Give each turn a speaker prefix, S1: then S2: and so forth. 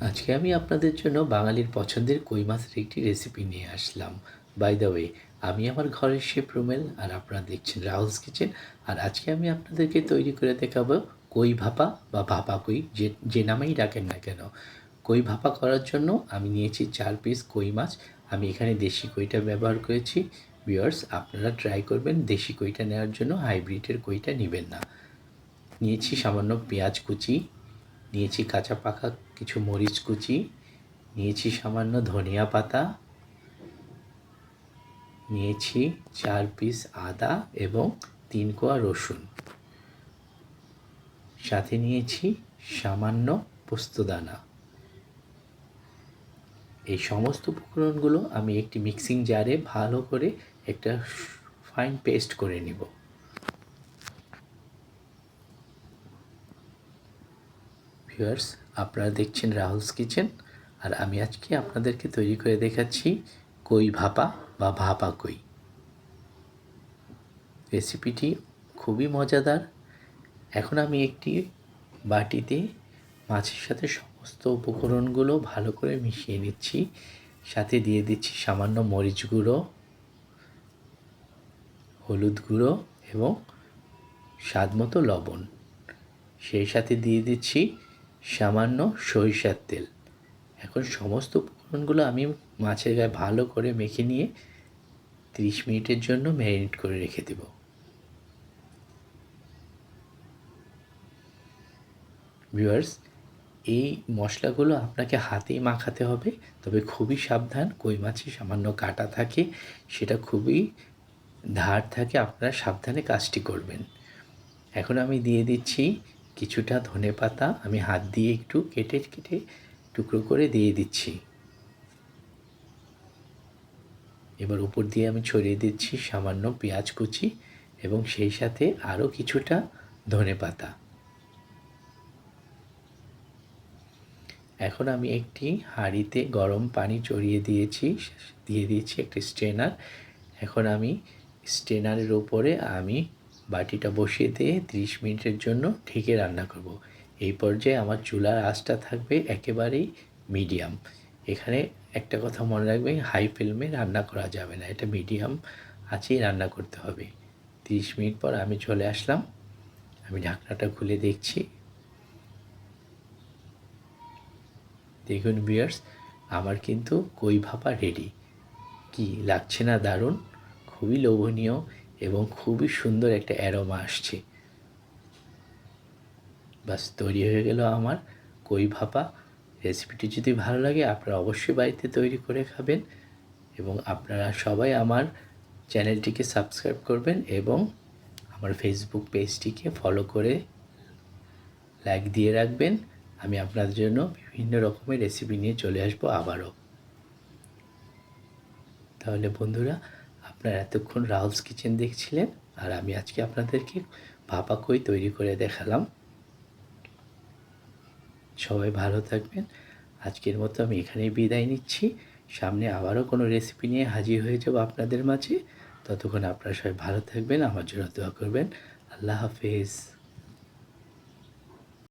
S1: আজকে আমি আপনাদের জন্য বাঙালির পছন্দের কই মাছের একটি রেসিপি নিয়ে আসলাম। বাই দ্য ওয়ে আমি আমার ঘরের শেফ রুমেল আর আপনারা দেখছেন রাহুলস কিচেন আর আজকে আমি আপনাদেরকে তৈরি করে দেখাবো কই ভাপা বা ভাপা কই, যে যে নামেই রাখেন না কেন। কই ভাপা করার জন্য আমি নিয়েছি চার পিস কই মাছ। আমি এখানে দেশি কইটা ব্যবহার করেছি। বিয়ার্স আপনারা ট্রাই করবেন দেশি কইটা নেওয়ার জন্য, হাইব্রিডের কইটা নেবেন না। নিয়েছি সামান্য পেঁয়াজ কুচি, নিয়েছি কাঁচা পাকা কিছু মরিচ কুচি, নিয়েছি সামান্য ধনিয়া পাতা, নিয়েছি চার পিস আদা এবং তিন কোয়া রসুন। সাথে নিয়েছি সামান্য পোস্তদানা। এই সমস্ত উপকরণগুলো আমি একটি মিক্সিং জারে ভালো করে একটা ফাইন পেস্ট করে নিব। ভিউয়ার্স আপনারা দেখছেন রাহুলস কিচেন, আর আমি আজকে আপনাদেরকে তৈরি করে দেখাচ্ছি কই ভাপা বা ভাপা কই। রেসিপিটি খুবই মজাদার। এখন আমি একটি বাটিতে মাছের সাথে সমস্ত উপকরণগুলো ভালো করে মিশিয়ে নিচ্ছি। সাথে দিয়ে দিচ্ছি সামান্য মরিচ গুঁড়ো, হলুদ গুঁড়ো এবং স্বাদ মতো লবণ। সেই সাথে দিয়ে দিচ্ছি সামান্য সরিষার তেল। এখন সমস্ত উপকরণগুলো আমি মাছের গায়ে ভালো করে মেখে নিয়ে তিরিশ মিনিটের জন্য ম্যারিনেট করে রেখে দেব। ভিউয়ার্স, এই মশলাগুলো আপনাকে হাতেই মাখাতে হবে, তবে খুবই সাবধান, কই মাছে সামান্য কাটা থাকে, সেটা খুবই ধার থাকে, আপনারা সাবধানে কাজটি করবেন। এখন আমি দিয়ে দিচ্ছি কিছুটা ধনে পাতা আমি হাত দিয়ে একটু কেটে কেটে টুকরো করে দিয়ে দিচ্ছি। এবার উপর দিয়ে আমি ছড়িয়ে দিচ্ছি সামান্য পেঁয়াজ কুচি এবং সেই সাথে আরও কিছুটা ধনে পাতা। এখন আমি একটি হাঁড়িতে গরম পানি চড়িয়ে দিয়েছি, দিয়ে দিয়েছি একটি স্ট্রেনার। এখন আমি স্ট্রেনারের ওপরে আমি বাটিটা বসিয়ে দিয়ে ত্রিশ মিনিটের জন্য ঢেকে রান্না করব। এই পর্যায়ে আমার চুলার আঁচটা থাকবে একেবারেই মিডিয়াম। এখানে একটা কথা মনে রাখবেন, হাই ফ্লেমে রান্না করা যাবে না। এটা মিডিয়াম আছেই রান্না করতে হবে। তিরিশ মিনিট পর আমি চলে আসলাম। আমি ঢাকনাটা খুলে দেখছি। দেখুন বিয়ার্স আমার কিন্তু কই ভাপা রেডি কি, লাগছে না দারুণ? খুবই লোভনীয়। এবং খুবই সুন্দর একটা অ্যারোমা আসছে। বাস, তৈরি হয়ে গেল আমার কই ভাপা। রেসিপিটি যদি ভালো লাগে, আপনারা অবশ্যই বাড়িতে তৈরি করে খাবেন এবং আপনারা সবাই আমার চ্যানেলটিকে সাবস্ক্রাইব করবেন এবং আমার ফেসবুক পেজটিকে ফলো করে লাইক দিয়ে রাখবেন। আমি আপনাদের জন্য বিভিন্ন রকমের রেসিপি নিয়ে চলে আসব আবারও। তাহলে বন্ধুরা আপনারা এতক্ষণ রাহুলস কিচেন দেখছিলেন আর আমি আজকে আপনাদেরকে ভাপা কই তৈরি করে দেখালাম। সবাই ভালো থাকবেন। আজকের মতো আমি এখানেই বিদায় নিচ্ছি। সামনে আবারও কোনো রেসিপি নিয়ে হাজির হয়ে যাব আপনাদের মাঝে। ততক্ষণ আপনারা সবাই ভালো থাকবেন, আমার জন্য দোয়া করবেন। আল্লাহ হাফেজ।